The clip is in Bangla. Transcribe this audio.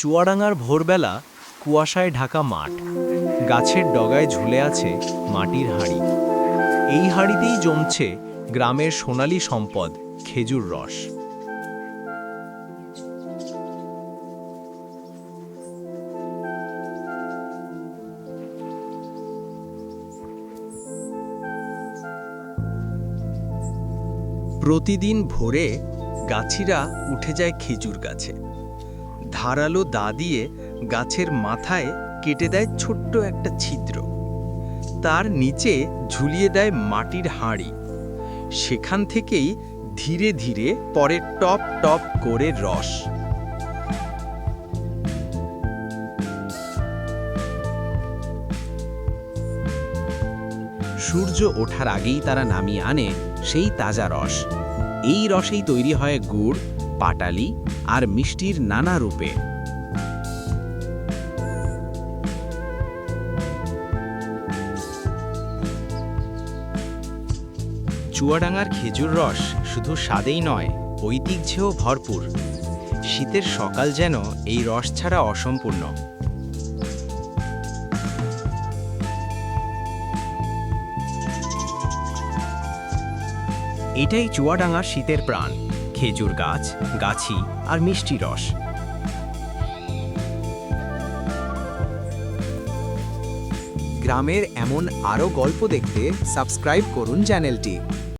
চুয়াডাঙ্গার ভোরবেলা কুয়াশায় ঢাকা মাঠ। গাছের ডগায় ঝুলে আছে মাটির হাঁড়ি। এই হাঁড়িতেই জমছে গ্রামের সোনালি সম্পদ, খেজুর রস। প্রতিদিন ভোরে গাছিরা উঠে যায় খেজুর গাছে। ধারালো দা দিয়ে গাছের মাথায় কেটে দেয় ছোট্ট একটা ছিদ্র। তার নিচে ঝুলিয়ে দেয় মাটির হাঁড়ি। সেখান থেকেই ধীরে ধীরে পরে টপ টপ করে রস। সূর্য ওঠার আগেই তারা নামিয়ে আনে সেই তাজা রস। এই রসেই তৈরি হয় গুড় পাটালি আর মিষ্টির নানা রূপে। চুয়াডাঙ্গার খেজুর রস শুধু স্বাদেই নয়, ঐতিহ্যেও ভরপুর। শীতের সকাল যেন এই রস ছাড়া অসম্পূর্ণ। এটাই চুয়াডাঙ্গার শীতের প্রাণ। খেজুর গাছ গাছি আর মিষ্টি রস। গ্রামের এমন আরও গল্প দেখতে সাবস্ক্রাইব করুন চ্যানেলটি।